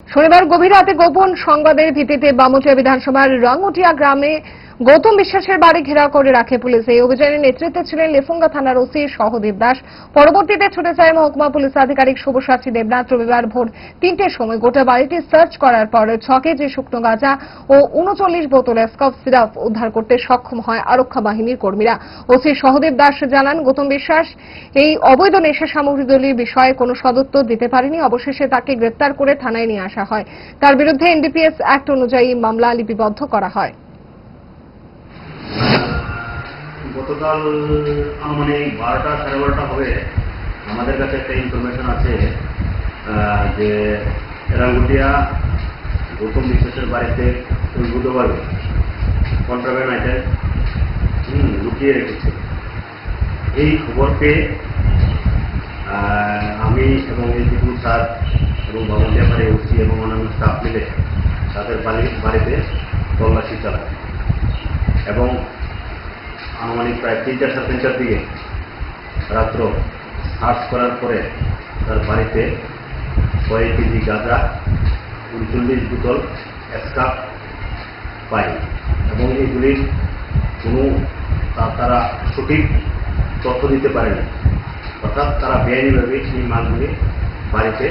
শনিবার গভীর রাতে গোপন সংবাদের ভিত্তিতে বামুচিয়া বিধানসভার রংউটিয়া গ্রামে গৌতম বিশ্বাসের বাড়ি ঘেরাও করে রাখে পুলিশ। এই অভিযানের নেতৃত্বে ছিলেন লেফুঙ্গা থানার ওসি সহদেব দাস। পরবর্তীতে ছুটে যায় মহকুমা পুলিশ আধিকারিক শুভসাচী দেবনাথ। রবিবার ভোর তিনটের সময় গোটা বাড়িটি সার্চ করার পর ছ কেজি শুকনো গাঁজা ও উনচল্লিশ বোতল স্কফ সিরাপ উদ্ধার করতে সক্ষম হয় আরক্ষা বাহিনীর কর্মীরা। ওসি সহদেব দাস জানান, গৌতম বিশ্বাস, এই অবৈধ নেশা সামগ্রীগুলির বিষয়ে কোনো সদুত্তর দিতে পারেনি। অবশেষে তাকে গ্রেপ্তার করে থানায় নিয়ে আসা হয়। তার বিরুদ্ধে এনডিপিএস অ্যাক্ট অনুযায়ী মামলা লিপিবদ্ধ করা হয়। গতকাল মানে বারোটা সাড়ে বারোটা হবে। আমাদের কাছে একটা ইনফরমেশন আছে যে রাঙ্গুটিয়া গৌতম বিশ্বাসের বাড়িতে বুধবার কন্ট্রাব্যান্ড আইটেম হুম, লুকিয়ে রেখেছে। এই খবর পেয়ে আমি এবং এই বিপুল স্যার এবং বাবুলিয়া বাড়ি উঠছি এবং অন্যান্য স্টাফ মিলে তাদের বাড়ি বাড়িতে তল্লাশি চালায়। এবং আনুমানিক প্রায় তিনটা সাড়ে তিনটার দিকে রাত্র সার্চ করার পরে তার বাড়িতে কয়েক কেজি গাঁজা, উনচল্লিশ বোতল স্কাপ পাই এবং এগুলির কোনো তারা সঠিক তথ্য দিতে পারেনি। অর্থাৎ তারা বেআইনিভাবে এই মালগুলি বাড়িতে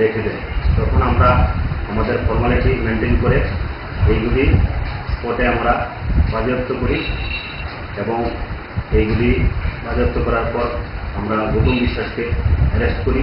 রেখে দেয়। তখন আমরা আমাদের ফর্মালিটি মেনটেন করে এইগুলি স্পটে আমরা বাজেয়াপ্ত করি। এবং এইগুলি বাজেয়াপ্ত করার পর আমরা গৌতম বিশ্বাসকে অ্যারেস্ট করি।